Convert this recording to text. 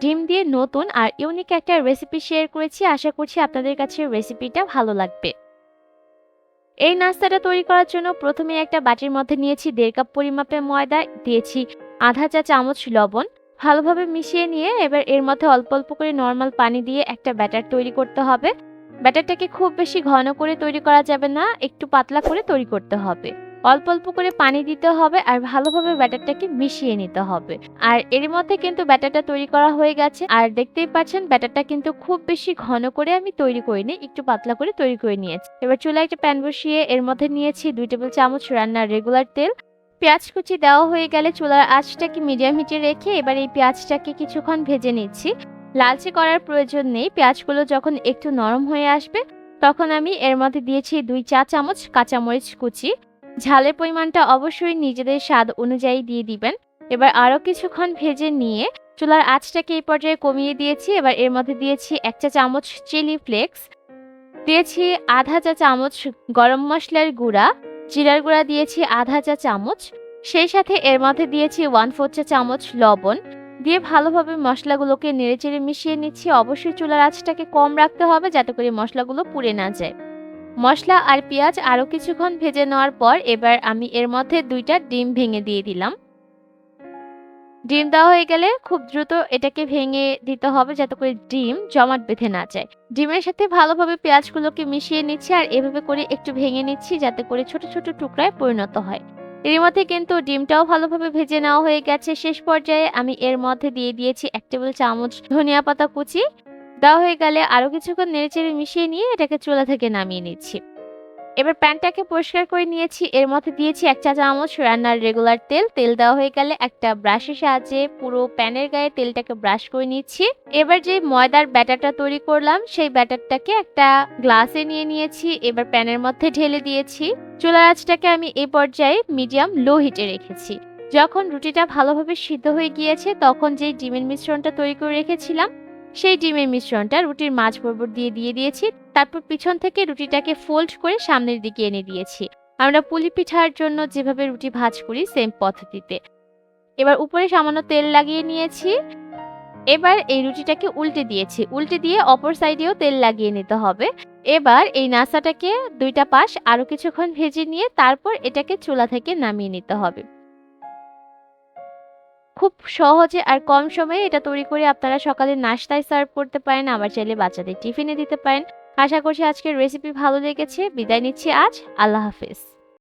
ডিম দিয়ে নতুন আর ইউনিক একটা রেসিপি শেয়ার করেছি। আশা করছি আপনাদের কাছে রেসিপিটা ভালো লাগবে। এই নাস্তাটা তৈরি করার জন্য প্রথমে একটা বাটির মধ্যে নিয়েছি দেড় কাপ পরিমাপে ময়দা, দিয়েছি আধা চা চামচ লবণ। ভালোভাবে মিশিয়ে নিয়ে এবার এর মধ্যে অল্প অল্প করে নর্মাল পানি দিয়ে একটা ব্যাটার তৈরি করতে হবে। ব্যাটারটাকে খুব বেশি ঘন করে তৈরি করা যাবে না, একটু পাতলা করে তৈরি করতে হবে। অল্প অল্প করে পানি দিতে হবে আর ভালোভাবে ব্যাটারটাকে মিশিয়ে নিতে হবে। আর এর মধ্যে কিন্তু ব্যাটারটা তৈরি করা হয়ে গেছে। আর দেখতেই পাচ্ছেন ব্যাটারটা কিন্তু খুব বেশি ঘন করে আমি তৈরি করে করিনি, একটু পাতলা করে তৈরি করে নিয়েছি। এবার চুলা একটা প্যান বসিয়ে এর মধ্যে নিয়েছি দুই টেবিল চামচ রান্নার রেগুলার তেল। পেঁয়াজ কুচি দেওয়া হয়ে গেলে চুলার আঁচটাকে মিডিয়াম হিটে রেখে এবার এই পেঁয়াজটাকে কিছুক্ষণ ভেজে নিচ্ছি। লালচে করার প্রয়োজন নেই, পেঁয়াজগুলো যখন একটু নরম হয়ে আসবে, তখন আমি এর মধ্যে দিয়েছি দুই চা চামচ কাঁচামরিচ কুচি। ঝালের পরিমাণটা অবশ্যই নিজেদের স্বাদ অনুযায়ী দিয়ে দিবেন। এবার আরও কিছুক্ষণ ভেজে নিয়ে চুলার আঁচটাকে এই পর্যায়ে কমিয়ে দিয়েছি। এবার এর মধ্যে দিয়েছি এক চা চামচ চিলি ফ্লেক্স, দিয়েছি আধা চা চামচ গরম মশলার গুঁড়া, জিরার গুঁড়া দিয়েছি আধা চা চামচ, সেই সাথে এর মধ্যে দিয়েছি ওয়ান ফোর চা চামচ লবণ। দিয়ে ভালোভাবে মশলাগুলোকে নেড়েচেড়ে মিশিয়ে নিচ্ছি। অবশ্যই চুলার আঁচটাকে কম রাখতে হবে যাতে করে মশলাগুলো পুড়ে না যায়। মশলা আর পেঁয়াজ আরও কিছুক্ষণ ভেজে নেওয়ার পর এবার আমি এর মধ্যে দুইটা ডিম ভেঙে দিয়ে দিলাম। ডিম দেওয়া হয়ে গেলে খুব দ্রুত এটাকে ভেঙে দিতে হবে যাতে করে ডিম জমাট বেঁধে না যায়। ডিমের সাথে ভালোভাবে পেঁয়াজগুলোকে মিশিয়ে নিচ্ছি আর এভাবে করে একটু ভেঙে নিচ্ছি যাতে করে ছোট ছোট টুকরায় পরিণত হয়। এর মধ্যে কিন্তু ডিমটাও ভালোভাবে ভেজে নেওয়া হয়ে গেছে। শেষ পর্যায়ে আমি এর মধ্যে দিয়ে দিয়েছি এক টেবিল চামচ ধনিয়া পাতা কুচি দেওয়া হয়ে গেলে আরও কিছুক্ষণ নেড়েচেড়ে মিশিয়ে নিয়ে এটাকে চুলা থেকে নামিয়ে নিচ্ছি। এবার প্যানটাকে পরিষ্কার করে নিয়েছি। এর মধ্যে দিয়েছি এক চা চামচ রান্নার রেগুলার তেল। তেল দেওয়া হয়ে গেলে একটা ব্রাশের সাহায্যে পুরো প্যানের গায়ে তেলটাকে ব্রাশ করে নিচ্ছি। এবার যে ময়দার ব্যাটারটা তৈরি করলাম, সেই ব্যাটারটাকে একটা গ্লাসে নিয়ে নিয়েছি। এবার প্যানের মধ্যে ঢেলে দিয়েছি। চুলার আঁচটাকে আমি এই পর্যায়ে মিডিয়াম লো হিটে রেখেছি। যখন রুটিটা ভালোভাবে সিদ্ধ হয়ে গিয়েছে, তখন যে ডিমের মিশ্রণটা তৈরি করে রেখেছিলাম সেই ডিমের মিশ্রণটা রুটির মাঝ বরাবর দিয়ে দিয়ে দিয়েছি। তারপর পিছন থেকে রুটিটাকে ফোল্ড করে সামনের দিকে এনে দিয়েছি। আমরা পুলি পিঠার জন্য যেভাবে রুটি ভাজ করি সেম পদ্ধতিতে। এবার উপরে সামান্য তেল লাগিয়ে নিয়েছি। এবার এই রুটিটাকে উল্টে দিয়েছি। উল্টে দিয়ে অপর সাইডেও তেল লাগিয়ে নিতে হবে। এবার এই নাস্তাটাকে দুইটা পাশ আরও কিছুক্ষণ ভেজে নিয়ে তারপর এটাকে চুলা থেকে নামিয়ে নিতে হবে। খুব সহজে আর কম সময়ে এটা তৈরি করে আপনারা সকালে নাস্তায় সার্ভ করতে পারেন, আবার চাইলে বাচ্চাদের টিফিনে দিতে পারেন। আশা করছি আজকের রেসিপি ভালো লেগেছে। বিদায় নিচ্ছি আজ। আল্লাহ হাফেজ।